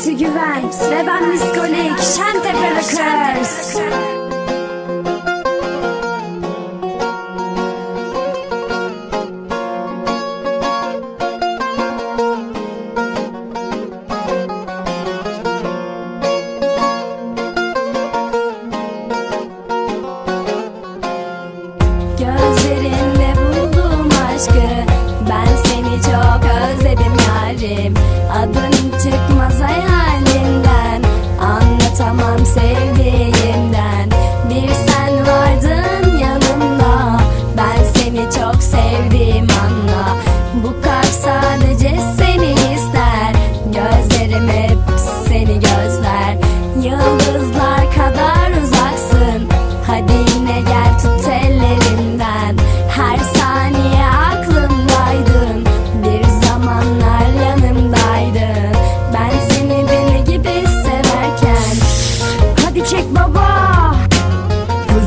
Fatih Güven ve ben Miskolik Şentepe Records.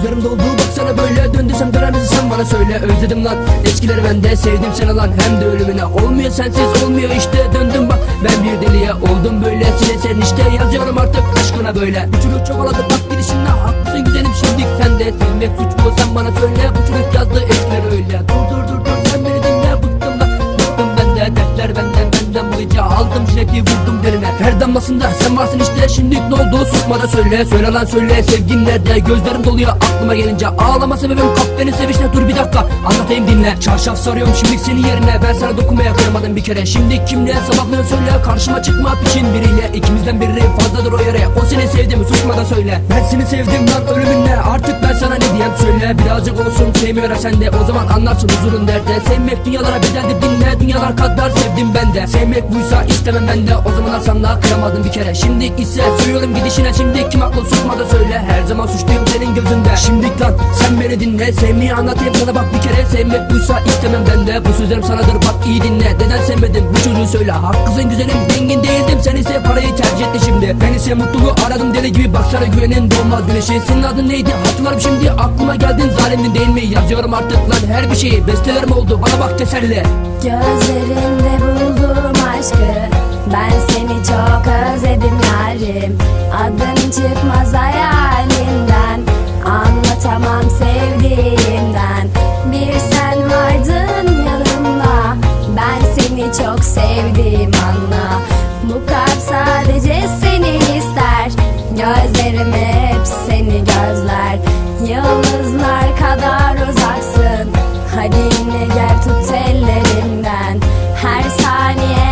Gözlerim doldu baksana böyle döndüysem döner misin sen bana söyle. Özledim lan eskileri ben de sevdim seni lan. Hem de ölümüne Olmuyor sensiz olmuyor işte. Döndüm bak ben bir deliye Oldum böyle. Sile sen işte yazıyorum artık aşkına böyle. Çocuk çokoladı bak gidişinle haklısın güzelim şimdi sen de Sevmek suç mu? Sen bana söyle bu çocuk yazdı eskileri öyle. Dur dur dur varsın işte şimdi ne oldu? Susma da söyle Söyle lan söyle. Sevgin nerede gözlerim doluyor aklıma gelince. Ağlama sebebim kap beni sevişle dur bir dakika anlatayım dinle. Çarşaf sarıyorum şimdi senin yerine. Ben sana dokunmaya kıyamadım bir kere. Şimdi kimle sabahlıyorsun söyle karşıma çıkma piçin biriyle. İkimizden biri fazladır o yere. O seni sevdi mi susma da söyle. Ben seni sevdim lan ölümünle. Artık ben sana ne diyeyim söyle. Birazcık olsun sevmiyor sen de. O zaman anlarsın huzurun derde Sevmek dünyalara bedeldir dinle. Dünyalar kadar sevdim ben de. Sevmek buysa istemem ben de. O zamanlar sana kıyamadım bir kere. Şimdi ise söylüyorum gidişine. Şimdi kim haklı susma da söyle. Her zaman suçluyum senin gözünde. Şimdi lan sen beni dinle. Sevmeyi anlatayım sana bak bir kere. Sevmek buysa istemem ben de. Bu sözlerim sanadır bak iyi dinle. Neden sevmedin bu çocuğu söyle. Haklısın güzelim dengin değildim. Sen ise parayı tercih etti şimdi. Ben ise mutluluğu aradım deli gibi. Baksana güvenin doğmaz güneşi. Senin adın neydi? Hatırlarım şimdi. Aklıma geldin zalimdin değil mi? Yazıyorum artık lan her bir şeyi. Bestelerim oldu? Bana bak teselli. Gözlerinde buldum aşkı. Ben seni çok özledim yarim. Adın çıkmaz hayalimden Anlatamam sevdiğimden. Bir sen vardın yanımda. Ben seni çok sevdim anla. Bu kalp sadece seni ister. Gözlerim hep seni gözler. Yıldızlar kadar uzaksın. Hadi yine gel tut ellerimden her saniye